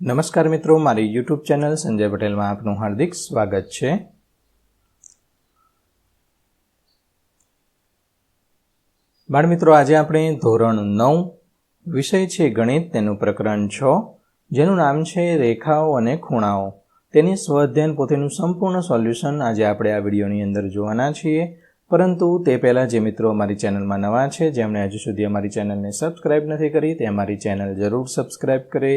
નમસ્કાર મિત્રો, મારી યુટ્યુબ ચેનલ સંજય પટેલમાં આપનું હાર્દિક સ્વાગત છે. બાળમિત્રો આજે આપણે ધોરણ નવ વિષય છે ગણિત, તેનું પ્રકરણ છ, જેનું નામ છે રેખાઓ અને ખૂણાઓ. તેની સ્વઅધ્યયન પોતેનું સંપૂર્ણ સોલ્યુશન આજે આપણે આ વિડીયોની અંદર જોવાના છીએ. પરંતુ તે પહેલાં જે મિત્રો અમારી ચેનલમાં નવા છે, જેમણે હજુ સુધી અમારી ચેનલને સબસ્ક્રાઇબ નથી કરી, તે અમારી ચેનલ જરૂર સબસ્ક્રાઇબ કરે.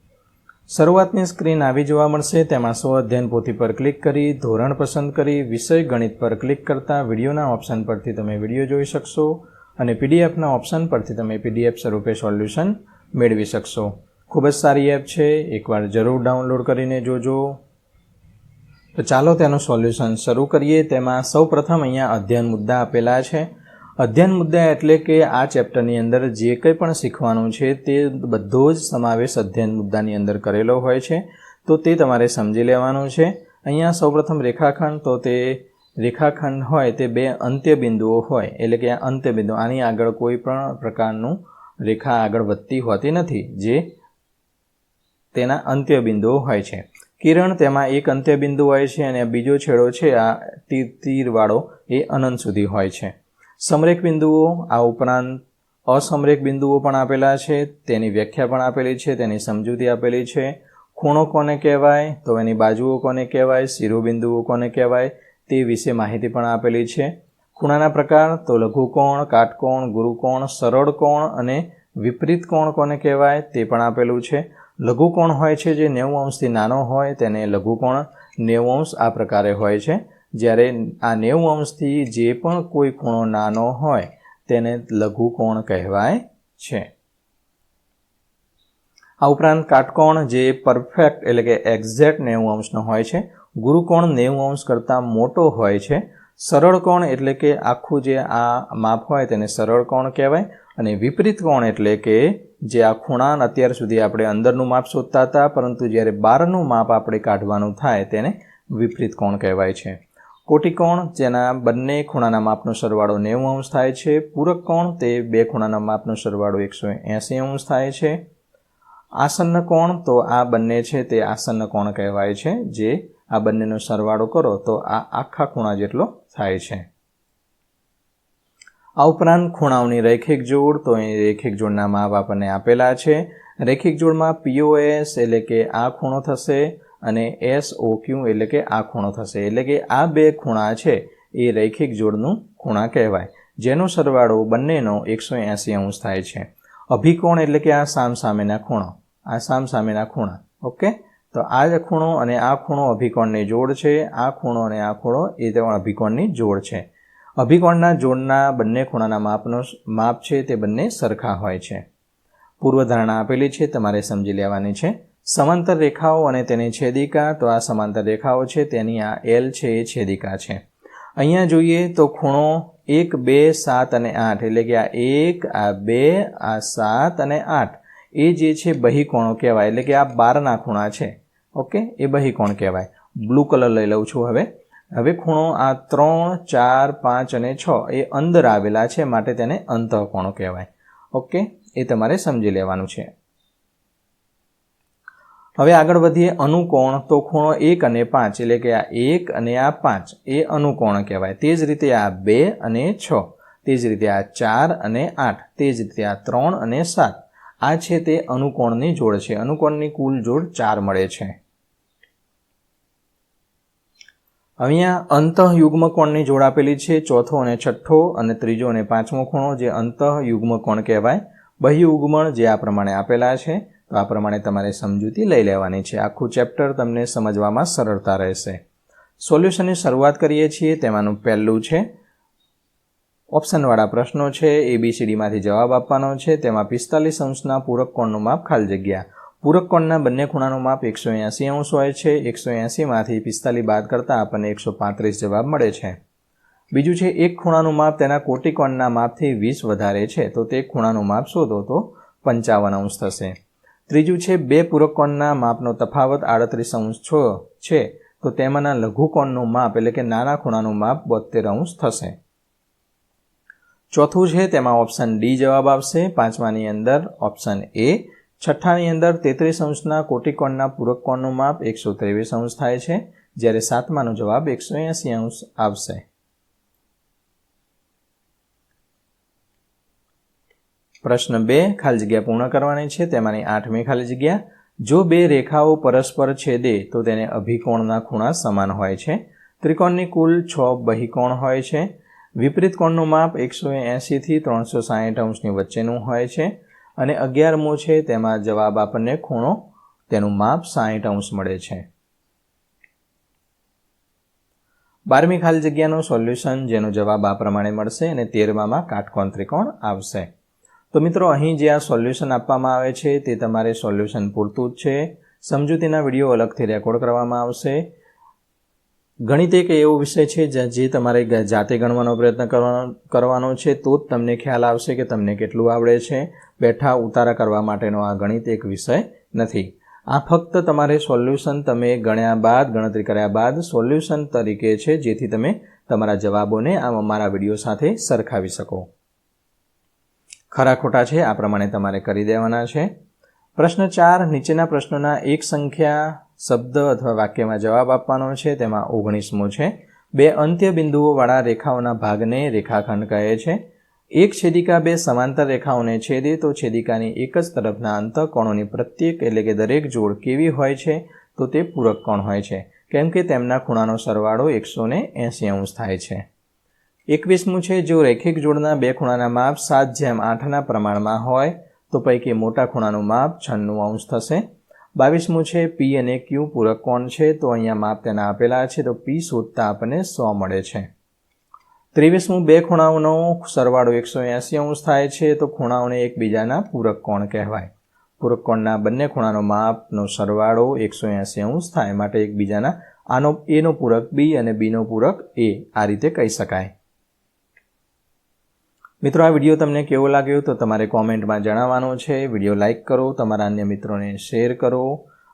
શરૂઆતની સ્ક્રીન આવી જોવા મળશે. તેમાં સ્વ અધ્યયન પોથી પર ક્લિક કરી, ધોરણ પસંદ કરી, વિષય ગણિત પર ક્લિક કરતા વિડીયોના ઓપ્શન પરથી તમે વીડિયો જોઈ શકશો અને પીડીએફના ઓપ્શન પરથી તમે પીડીએફ સ્વરૂપે સોલ્યુશન મેળવી શકશો. ખૂબ જ સારી એપ છે. એકવાર જરૂર ડાઉનલોડ કરીને જોજો. તો ચાલો તેનું સોલ્યુશન શરૂ કરીએ. તેમાં સૌ પ્રથમ અહીંયા અધ્યયન મુદ્દા આપેલા છે. અધ્યયન મુદ્દા એટલે કે આ ચેપ્ટરની અંદર જે કંઈ પણ શીખવાનું છે તે બધો જ સમાવેશ અધ્યયન મુદ્દાની અંદર કરેલો હોય છે. તો તે તમારે સમજી લેવાનું છે. અહીંયા સૌપ્રથમ રેખાખંડ, તો તે રેખાખંડ હોય તે બે અંત્ય બિંદુઓ હોય, એટલે કે અંત્ય બિંદુ આની આગળ કોઈ પણ પ્રકારનું રેખા આગળ વધતી હોતી નથી, જે તેના અંત્ય બિંદુઓ હોય છે. કિરણ તેમાં એક અંત્ય બિંદુ હોય છે અને બીજો છેડો છે આ તીર, તીરવાળો એ અનંત સુધી હોય છે. સમરેખ બિંદુઓ, આ ઉપરાંત અસમરેખ બિંદુઓ પણ આપેલા છે, તેની વ્યાખ્યા પણ આપેલી છે, તેની સમજૂતી આપેલી છે. ખૂણો કોને કહેવાય? તો એની બાજુઓ કોને કહેવાય? શિરોબિંદુઓ કોને કહેવાય? તે વિશે માહિતી પણ આપેલી છે. ખૂણાના પ્રકાર, તો લઘુકોણ, કાટકોણ, ગુરુકોણ સરળ કોણ અને વિપરીત કોણ કોને કહેવાય? તે પણ આપેલું છે. લઘુકોણ હોય છે જે નેવું અંશથી નાનો હોય, તેને લઘુકોણ નેવું અંશ આ પ્રકારે હોય છે. જ્યારે આ નેવું અંશથી જે પણ કોઈ ખૂણો નાનો હોય, તેને લઘુકોણ કહેવાય છે? આ ઉપરાંત કાટકોણ જે પરફેક્ટ એટલે કે એક્ઝેક્ટ નેવું અંશનો હોય છે, ગુરુકોણ નેવું અંશ કરતાં મોટો હોય છે સરળ કોણ એટલે કે આખું જે આ માપ હોય તેને સરળ કોણ કહેવાય, અને વિપરીત કોણ એટલે કે જે આ ખૂણા અત્યાર સુધી આપણે અંદરનું માપ શોધતા હતા, પરંતુ જ્યારે બહારનું માપ આપણે કાઢવાનું થાય તેને વિપરીત કોણ કહેવાય છે. કોટિકોણ, જેના બંને ખૂણાના માપનો સરવાળો નેવું અંશ થાય છે. પૂરક કોણ, તે બે ખૂણાના માપનો સરવાળો એકસો એંસી અંશ થાય છે. આસન્ન કોણ, તો આ બંને છે તે આસન્ન કોણ કહેવાય છે. જે આ બંનેનો સરવાળો કરો, તો આ આખા ખૂણા જેટલો થાય છે. આ ઉપરાંત ખૂણાઓની રેખિક જોડ, તો એ રેખિક જોડના માપ આપણને આપેલા છે. રેખિક જોડમાં પીઓએસ એટલે કે આ ખૂણો થશે. અને એસ ઓ ક્યુ એટલે કે આ ખૂણો થશે. એટલે કે આ બે ખૂણા છે, એ રૈખિક જોડનું ખૂણા કહેવાય. જેનો સરવાળો બંનેનો એકસો એંસી અંશ થાય છે. અભિકોણ એટલે કે આ સામ સામેના ખૂણો. આ સામ સામેના ખૂણા. ઓકે? તો આ ખૂણો અને આ ખૂણો અભિકોણની જોડ છે. આ ખૂણો અને આ ખૂણો એ પણ અભિકોણની જોડ છે. અભિકોણના જોડના બંને ખૂણાના માપનો માપ છે, તે બંને સરખા હોય છે. પૂર્વધારણા આપેલી છે, તમારે સમજી લેવાની છે. સમાંતર રેખાઓ અને તેની છેદિકા, તો આ સમાંતર રેખાઓ છે, તેની આ એલ છે, એ છેદિકા છે. અહીંયા જોઈએ તો ખૂણો એક, બે, સાત અને આઠ, એટલે કે આ એક, આ બે, આ સાત અને આઠ. એ જે છે બહિકોણો કહેવાય, એટલે કે આ બારના ખૂણા છે. ઓકે? એ બહિકોણ કહેવાય. બ્લુ કલર લઈ લઉં છું હવે. હવે ખૂણો આ ત્રણ, ચાર, પાંચ અને છ, એ અંદર આવેલા છે, માટે તેને અંતઃકોણો કહેવાય. ઓકે? એ તમારે સમજી લેવાનું છે. હવે આગળ વધીએ અનુકોણ, તો ખૂણો એક અને પાંચ, એટલે કે આ એક અને આ પાંચ, એ અનુકોણ કહેવાય. તે જ રીતે આ બે અને છ, તે જ રીતે આ ચાર અને આઠ, તે જ રીતે આ ત્રણ અને સાત. આ છે તે અનુકોણની જોડ છે. અનુકોણની કુલ જોડ ચાર મળે છે. અહીંયા અંતઃયુગ્મ કોણની જોડ આપેલી છે. ચોથો અને છઠ્ઠો અને ત્રીજો અને પાંચમો ખૂણો, જે અંતઃયુગ્મ કોણ કહેવાય બહ્યુગ્મણ જે આ પ્રમાણે આપેલા છે. તો આ પ્રમાણે તમારે સમજૂતી લઈ લેવાની છે. આખું ચેપ્ટર તમને સમજવામાં સરળતા રહેશે. સોલ્યુશનની શરૂઆત કરીએ છીએ. તેમાંનું પહેલું છે ઓપ્શનવાળા પ્રશ્નો છે. એબીસીડીમાંથી જવાબ આપવાનો છે. તેમાં પિસ્તાલીસ અંશના પૂરક કોણનું માપ ખાલી જગ્યા. પૂરક કોણના બંને ખૂણાનું માપ એકસો એંસી અંશ હોય છે. એકસો એંસીમાંથી પિસ્તાલીસ બાદ કરતાં આપણને એકસો પાંત્રીસ જવાબ મળે છે. બીજું છે, એક ખૂણાનું માપ તેના કોટિકોણના માપથી વીસ વધારે છે. તો તે ખૂણાનું માપ શોધો તો પંચાવન અંશ થશે. ત્રીજું છે, બે પૂરક કોણના માપનો તફાવત આડત્રીસ અંશ છ છે, તો તેમાંના લઘુકોણનું માપ એટલે કે નાના ખૂણાનું માપ બોતેર અંશ થશે. ચોથું છે, તેમાં ઓપ્શન ડી જવાબ આવશે, પાંચમાની અંદર ઓપ્શન એ, છઠ્ઠાની અંદર તેત્રીસ અંશના કોટિકોણના પૂરક કોણનું માપ એકસો ત્રેવીસ અંશ થાય છે, જ્યારે સાતમાનો જવાબ એકસો એંસી અંશ આવશે. પ્રશ્ન બે, ખાલી જગ્યા પૂર્ણ કરવાની છે. તેમાંની આઠમી ખાલી જગ્યા. જો બે રેખાઓ પરસ્પર છેદે, તો તેને અભિકોણના ખૂણા સમાન હોય છે. ત્રિકોણની કુલ છ બહિકોણ હોય છે. વિપરીત કોણનું માપ એકસો એંશીથી ત્રણસો સાહીઠ અંશની વચ્ચેનું હોય છે. અને અગિયારમો છે, તેમાં જવાબ આપણને ખૂણો, તેનું માપ સાહીઠ અંશ મળે છે. બારમી ખાલી જગ્યાનું સોલ્યુશન, જેનો જવાબ આ પ્રમાણે મળશે અને તેરમામાં કાટકોણ ત્રિકોણ આવશે. તો મિત્રો, અહીં જે આ સોલ્યુશન આપવામાં આવે છે, તે તમારે સોલ્યુશન પૂરતું જ છે. સમજૂતીના વીડિયો અલગથી રેકોર્ડ કરવામાં આવશે. ગણિત એક એવો વિષય છે જે તમારે જાતે ગણવાનો પ્રયત્ન કરવાનો કરવાનો છે, તો જ તમને ખ્યાલ આવશે કે તમને કેટલું આવડે છે. બેઠા ઉતારા કરવા માટેનો આ ગણિત એક વિષય નથી. આ ફક્ત તમારે સોલ્યુશન તમે ગણ્યા બાદ, ગણતરી કર્યા બાદ સોલ્યુશન તરીકે છે, જેથી તમે તમારા જવાબોને આ અમારા વીડિયો સાથે સરખાવી શકો. ખરા ખોટા છે, આ પ્રમાણે તમારે કરી દેવાના છે. પ્રશ્ન ચાર, નીચેના પ્રશ્નોના એક સંખ્યા શબ્દ અથવા વાક્યમાં જવાબ આપવાનો છે, તેમાં ઓગણીસમો છે. બે અંત્ય બિંદુઓવાળા રેખાઓના ભાગને રેખાખંડ કહે છે. એક છેદિકા બે સમાંતર રેખાઓને છેદે તો છેદિકાની એક જ તરફના અંતઃકોણોની પ્રત્યેક એટલે કે દરેક જોડ કેવી હોય છે, તો તે પૂરક કોણ હોય છે. કેમ કે તેમના ખૂણાનો સરવાળો એકસો ને એંસી અંશ થાય છે. એકવીસમું છે, જો રેખિક જોડના બે ખૂણાના માપ સાત જેમ આઠના પ્રમાણમાં હોય, તો પૈકી મોટા ખૂણાનું માપ છન્નું અંશ થશે. બાવીસમું છે પી અને ક્યુ પૂરક કોણ છે, તો અહીંયા માપ તેના આપેલા છે, તો પી શોધતા આપણને સો મળે છે. ત્રેવીસમું, બે ખૂણાઓનો સરવાળો એકસો એંસી અંશ થાય છે, તો ખૂણાઓને એકબીજાના પૂરક કોણ કહેવાય. પૂરક કોણના બંને ખૂણાનો માપનો સરવાળો એકસો એંસી અંશ થાય, માટે એકબીજાના આનો એનો પૂરક બી અને બીનો પૂરક એ આ રીતે કહી શકાય. મિત્રો, આ વીડિયો તમને કેવો લાગ્યો તો તમારે કોમેન્ટમાં જણાવવાનો છે. વીડિયો લાઇક કરો, તમારા અન્ય મિત્રોને શેર કરો.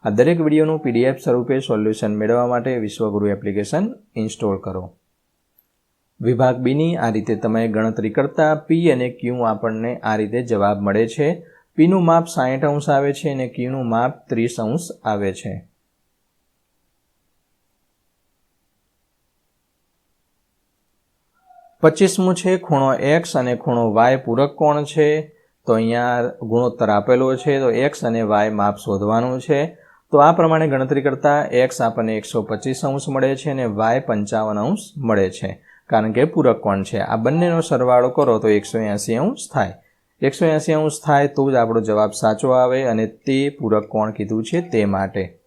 આ દરેક વિડીયોનું પીડીએફ સ્વરૂપે સોલ્યુશન મેળવવા માટે વિશ્વગુરુ એપ્લિકેશન ઇન્સ્ટોલ કરો. વિભાગ બીની આ રીતે તમે ગણતરી કરતા પી અને ક્યુ આપણને આ રીતે જવાબ મળે છે. પીનું માપ સાહીઠ અંશ આવે છે અને ક્યુનું માપ ત્રીસ અંશ આવે છે. પચીસમું છે, ખૂણો એક્સ અને ખૂણો વાય પૂરક કોણ છે? તો અહીંયા ગુણોત્તર આપેલો છે, તો એક્સ અને વાય માપ શોધવાનું છે. તો આ પ્રમાણે ગણતરી કરતાં એક્સ આપણને એકસો પચીસ અંશ મળે છે અને વાય પંચાવન અંશ મળે છે. કારણ કે પૂરક કોણ છે? આ બંનેનો સરવાળો કરો તો એકસો એંસી અંશ થાય. એકસો એંસી અંશ થાય તો જ આપણો જવાબ સાચો આવે અને તે પૂરક કોણ કીધું છે તે માટે.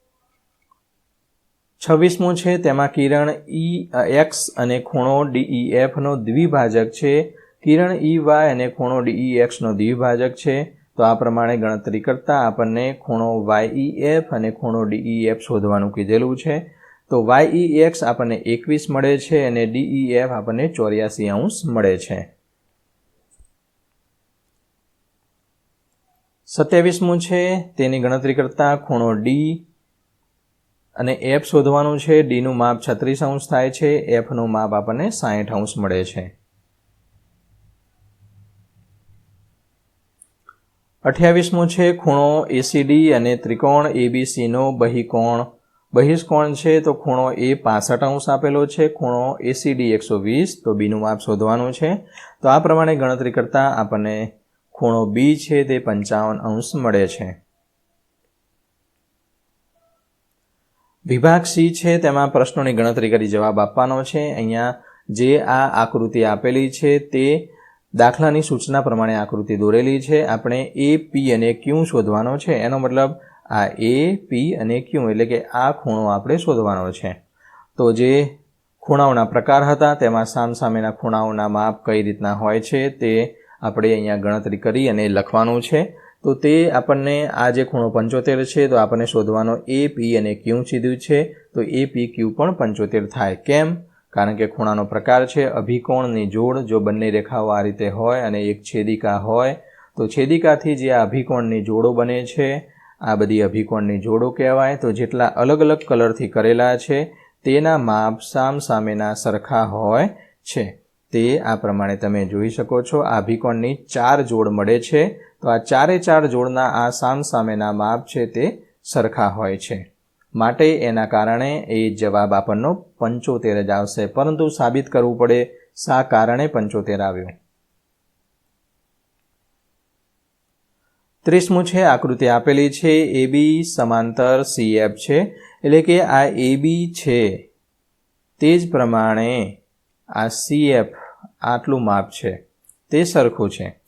છવ્વીસમું છે, તેમાં કિરણ ઈ એક્સ અને ખૂણો ડીઈ એફનો દ્વિભાજક છે. કિરણ ઈ, વાય અને ખૂણો ડીઈ એક્સનો દ્વિભાજક છે. તો આ પ્રમાણે ગણતરી કરતાં આપણને ખૂણો વાય એફ અને ખૂણો ડીઈ એફ શોધવાનું કીધેલું છે. તો વાય એક્સ આપણને એકવીસ મળે છે અને ડીઈ એફ આપણને ચોર્યાસી અંશ મળે છે. સત્યાવીસમું છે, તેની ગણતરી કરતાં ખૂણો ડી અને એફ શોધવાનું છે ડીનું માપ છત્રીસ અંશ થાય છે એફનું માપ આપણને સાહીઠ અંશ મળે છે. અઠ્યાવીસમું છે, ખૂણો એસીડી અને ત્રિકોણ એબીસીનો બહિકોણ. બહિષ્કોણ છે, તો ખૂણો એ પાસઠ અંશ આપેલો છે, ખૂણો એસીડી એકસો વીસ, તો બીનું માપ શોધવાનું છે. તો આ પ્રમાણે ગણતરી કરતાં આપણને ખૂણો બી છે, તે પંચાવન અંશ મળે છે. વિભાગ સી છે, તેમાં પ્રશ્નોની ગણતરી કરી જવાબ આપવાનો છે. અહીંયા જે આ આકૃતિ આપેલી છે, તે દાખલાની સૂચના પ્રમાણે આકૃતિ દોરેલી છે. આપણે એ, પી અને ક્યુ શોધવાનો છે. એનો મતલબ આ એ, પી અને ક્યુ, એટલે કે આ ખૂણો આપણે શોધવાનો છે. તો જે ખૂણાઓના પ્રકાર હતા, તેમાં સામસામેના ખૂણાઓના માપ કઈ રીતના હોય છે, તે આપણે અહીંયા ગણતરી કરી અને લખવાનું છે. તો તે આપણને આ જે ખૂણો પંચોતેર છે, તો આપણને શોધવાનો એ પી અને ક્યુ સીધું છે. તો એ પી ક્યુ પણ પંચોતેર થાય. કેમ? કારણ કે ખૂણાનો પ્રકાર છે અભિકોણની જોડ. જો બંને રેખાઓ આ રીતે હોય અને એક છેદિકા હોય, તો છેદિકાથી જે આ અભિકોણની જોડો બને છે, આ બધી અભિકોણની જોડો કહેવાય. તો જેટલા અલગ અલગ કલરથી કરેલા છે, તેના માપ સામ સામેના સરખા હોય છે. તે આ પ્રમાણે તમે જોઈ શકો છો. આ અભિકોણની ચાર જોડ મળે છે. તો આ ચારે ચાર જોડના આ સામ સામેના માપ છે તે સરખા હોય છે. માટે એના કારણે એ જવાબ આપણનો પંચોતેર જ આવશે. પરંતુ સાબિત કરવું પડે શા કારણે પંચોતેર આવ્યું? ત્રીસમું છે, આકૃતિ આપેલી છે, એ બી સમાંતર સી એફ છે. એટલે કે આ એ બી છે તે જ પ્રમાણે આ સી એફ આટલું માપ છે. તે સરખું છે.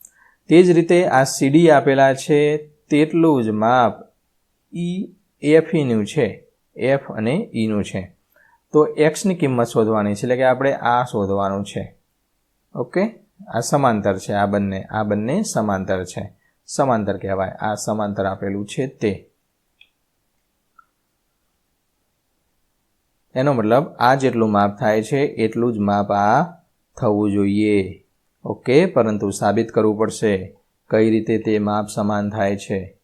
તે જ રીતે આ સીડી આપેલા છે, તેટલું જ માપ ઈ એફ ઈનું છે. એફ અને ઈનું છે. તો એક્સની કિંમત શોધવાની છે, એટલે કે આપણે આ શોધવાનું છે. ઓકે આ સમાંતર છે, આ બંને આ બંને સમાંતર છે. સમાંતર કહેવાય. આ સમાંતર આપેલું છે તે. એનો મતલબ આ જેટલું માપ થાય છે, એટલું જ માપ આ થવું જોઈએ. ઓકે, પરંતુ સાબિત કરવું પડશે કઈ રીતે તે માપ સમાન થાય છે.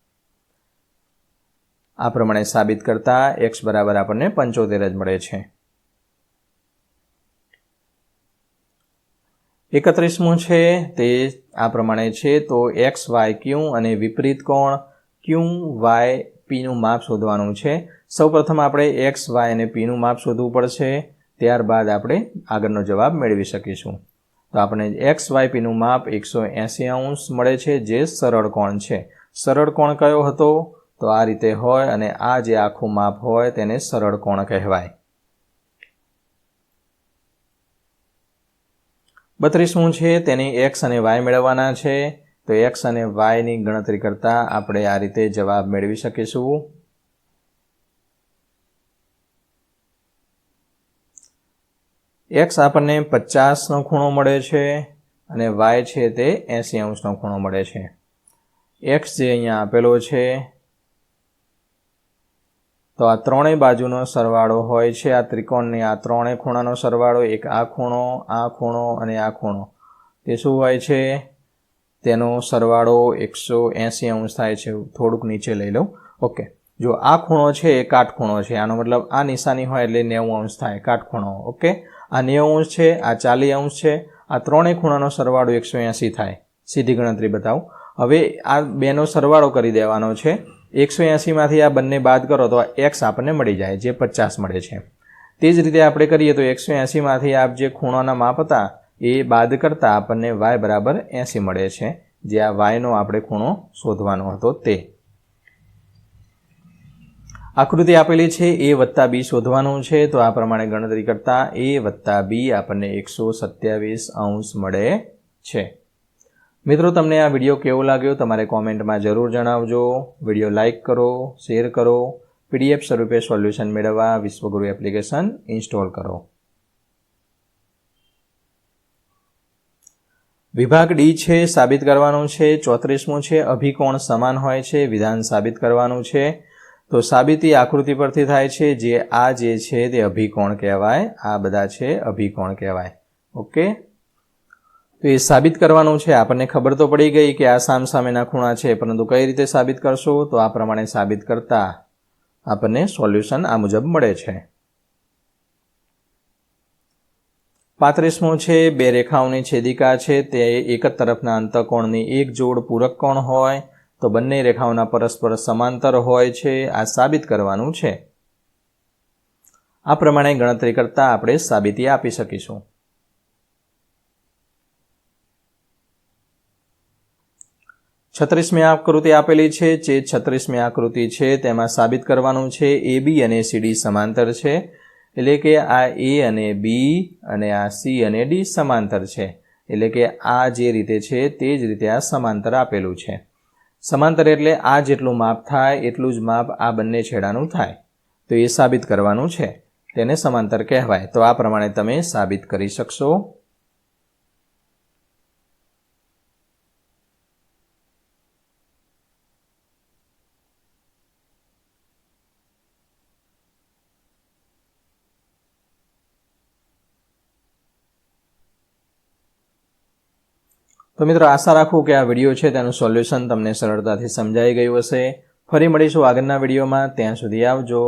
આ પ્રમાણે સાબિત કરતા એક્સ બરાબર આપણને પંચોતેર જ મળે છે. એકત્રીસમું છે તે આ પ્રમાણે છે, તો એક્સ વાય ક્યુ અને વિપરીત કોણ? ક્યુ વાય પીનું માપ શોધવાનું છે. સૌપ્રથમ આપણે એક્સ વાય અને પીનું માપ શોધવું પડશે. ત્યારબાદ આપણે આગળનો જવાબ મેળવી શકીશું. તો આપણે એક્સ વાય પીનું માપ એકસો એંસી અંશ મળે છે, જે સરળ કોણ છે? સરળ કોણ કયો હતો? તો આ રીતે હોય અને આ જે આખું માપ હોય તેને સરળ કોણ કહેવાય? બત્રીસમું છે? તેની એક્સ અને વાય મેળવવાના છે. તો એક્સ અને વાયની ગણતરી કરતાં આપણે આ રીતે જવાબ મેળવી શકીશું. એક્સ આપણને પચાસનો ખૂણો મળે છે અને વાય છે તે એંસી અંશનો ખૂણો મળે છે. એક્સ જે અહીંયા આપેલો છે, તો આ ત્રણેય બાજુનો સરવાળો હોય છે. આ ત્રિકોણની આ ત્રણેય ખૂણાનો સરવાળો, એક આ ખૂણો આ ખૂણો અને આ ખૂણો. તે શું હોય છે? તેનો સરવાળો એકસો એંસી અંશ થાય છે. થોડુંક નીચે લઈ લઉં ઓકે જો આ ખૂણો છે એ કાટખૂણો છે. આનો મતલબ આ નિશાની હોય એટલે નેવું અંશ થાય કાટખૂણો ઓકે આ નેવું અંશ છે, આ ચાલી અંશ છે, આ ત્રણેય ખૂણાનો સરવાળો એકસો એંસી થાય. સીધી ગણતરી બતાવું. હવે આ બેનો સરવાળો કરી દેવાનો છે. એકસો એંસીમાંથી આ બંને બાદ કરો તો એક્સ આપણને મળી જાય, જે પચાસ મળે છે. તે જ રીતે આપણે કરીએ તો એકસો એંસીમાંથી આ જે ખૂણાના માપ હતા, એ બાદ કરતાં આપણને વાય બરાબર એંસી મળે છે, જે આ વાયનો આપણે ખૂણો શોધવાનો હતો તે. આકૃતિ આપેલી છે એ વત્તા બી શોધવાનું છે, તો આ પ્રમાણે ગણતરી કરતાં એ વત્તા બી આપણને એકસો સત્યાવીસ અંશ મળે છે. મિત્રો, તમને આ વીડિયો કેવો લાગ્યો તમારે કોમેન્ટમાં જરૂર જણાવજો. વીડિયો લાઇક કરો, શેર કરો, પીડીએફ સ્વરૂપે સોલ્યુશન મેળવવા વિશ્વગુરુ એપ્લિકેશન ઇન્સ્ટોલ કરો. વિભાગ ડી છે, સાબિત કરવાનું છે. ચોત્રીસમું છે, અભિકોણ સમાન હોય છે, વિધાન સાબિત કરવાનું છે. તો સાબિતી આકૃતિ પરથી થાય છે જે આ જે છે તે અભિકોણ કહેવાય, આ બધા છે અભિકોણ કહેવાય. ઓકે? તો એ સાબિત કરવાનું છે. આપણને ખબર તો પડી ગઈ કે આ સામ સામેના ખૂણા છે, પરંતુ કઈ રીતે સાબિત કરશો? તો આ પ્રમાણે સાબિત કરતા આપણને સોલ્યુશન આ મુજબ મળે છે. પાંત્રીસમો છે, બે રેખાઓની છેદિકા છે. તે એક જ તરફના અંતકોણની એક જોડ પૂરક કોણ હોય? તો બંને રેખાઓના પરસ્પર સમાંતર હોય છે, આ સાબિત કરવાનું છે. આ પ્રમાણે ગણતરી કરતા આપણે સાબિતી આપી શકીશું. છત્રીસમી આકૃતિ આપેલી છે, જે છત્રીસમી આકૃતિ છે, તેમાં સાબિત કરવાનું છે એ બી અને સીડી સમાંતર છે. એટલે કે આ એ અને બી અને આ સી અને ડી સમાંતર છે. એટલે કે આ જે રીતે છે, તે જ રીતે આ સમાંતર આપેલું છે. સમાંતર એટલે આ જેટલું માપ થાય, એટલું જ માપ આ બંને છેડાનું થાય. તો એ સાબિત કરવાનું છે. તેને સમાંતર કહેવાય. તો આ પ્રમાણે તમે સાબિત કરી શકશો. તો મિત્રો, આશા રાખું કે આ વીડિયો છે તેનું સોલ્યુશન તમને સરળતાથી સમજાઈ ગયું હશે. ફરી મળીશું આગળના વિડીયોમાં. ત્યાં સુધી આવજો.